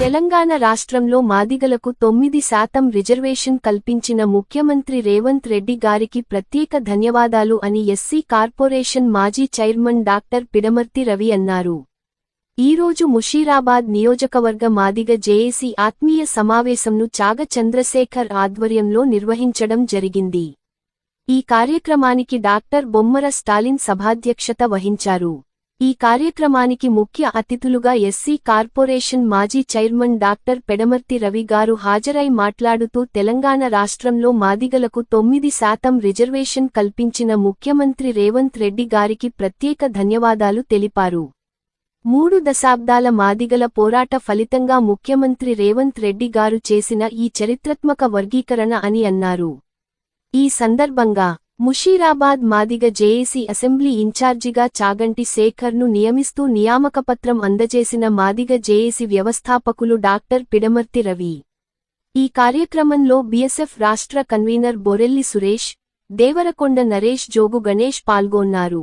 తెలంగాణ రాష్ట్రంలో మాదిగలకు తొమ్మిది శాతం రిజర్వేషన్ కల్పించిన ముఖ్యమంత్రి రేవంత్ రెడ్డి గారికి ప్రత్యేక ధన్యవాదాలు అని ఎస్సీ కార్పొరేషన్ మాజీ చైర్మన్ డాక్టర్ పిడమర్తి రవి అన్నారు. ఈరోజు ముషీరాబాద్ నియోజకవర్గ మాదిగ జేఏసీ ఆత్మీయ సమావేశంను చాగ చంద్రశేఖర్ ఆధ్వర్యంలో నిర్వహించడం జరిగింది. ఈ కార్యక్రమానికి డాక్టర్ బొమ్మర స్టాలిన్ సభాధ్యక్షత వహించారు. ఈ కార్యక్రమానికి ముఖ్య అతిథులుగా ఎస్సీ కార్పొరేషన్ మాజీ చైర్మన్ డాక్టర్ పెడమర్తి రవి గారు హాజరై మాట్లాడుతూ తెలంగాణ రాష్ట్రంలో మాదిగలకు తొమ్మిది శాతం రిజర్వేషన్ కల్పించిన ముఖ్యమంత్రి రేవంత్ రెడ్డి గారికి ప్రత్యేక ధన్యవాదాలు తెలిపారు. మూడు దశాబ్దాల మాదిగల పోరాట ఫలితంగా ముఖ్యమంత్రి రేవంత్ రెడ్డి గారు చేసిన ఈ చరిత్రాత్మక వర్గీకరణ అని అన్నారు. ఈ సందర్భంగా ముషీరాబాద్ మాదిగ జేఏసీ అసెంబ్లీ ఇన్ఛార్జిగా చాగంటి శేఖర్ను నియమిస్తూ నియామకపత్రం అందజేసిన మాదిగ జేఏసీ వ్యవస్థాపకులు డాక్టర్ పిడమర్తి రవి. ఈ కార్యక్రమంలో బీఎస్ఎఫ్ రాష్ట్ర కన్వీనర్ బొరెల్లి సురేష్ దేవరకొండ నరేష్ జోగు గణేష్ పాల్గొన్నారు.